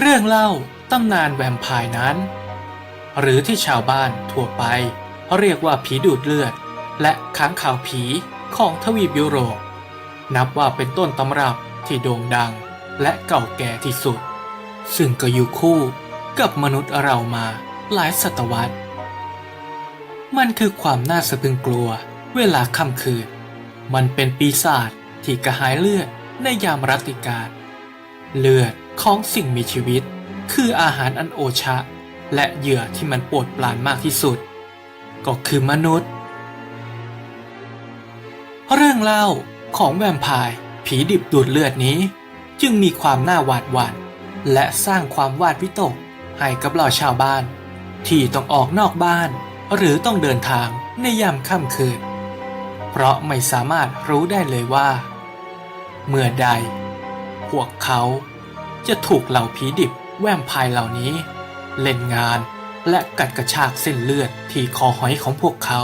เรื่องเล่าตำนานแวมไพร์นั้น หรือที่ชาวบ้านทั่วไป เรียกว่าผีดูดเลือด และค้างข่าวผีของทวีปยุโรป นับว่าเป็นต้นตำรับที่โด่งดังและเก่าแก่ที่สุด ซึ่งก็อยู่คู่กับมนุษย์เรามาหลายศตวรรษ มันคือความน่าสะพรึงกลัวเวลาค่ำคืน มันเป็นปีศาจที่กระหายเลือดในยามรัตติการ เลือด ของสิ่งมีชีวิต คืออาหารอันโอชะ และเหยื่อที่มันโปรดปรานมากที่สุด ก็คือมนุษย์ เรื่องเล่าของแวมไพร์ผีดิบดูดเลือดนี้ จึงมีความน่าหวาดหวั่นและสร้างความวาดวิตกให้กับเหล่าชาวบ้าน ที่ต้องออกนอกบ้าน หรือต้องเดินทางในยามค่ำคืน เพราะไม่สามารถรู้ได้เลยว่า เมื่อใด พวกเขา จะถูกเหล่าผีดิบแวมพายเหล่านี้ เล่นงานและกัดกระชากเส้นเลือดที่คอหอยของพวกเขา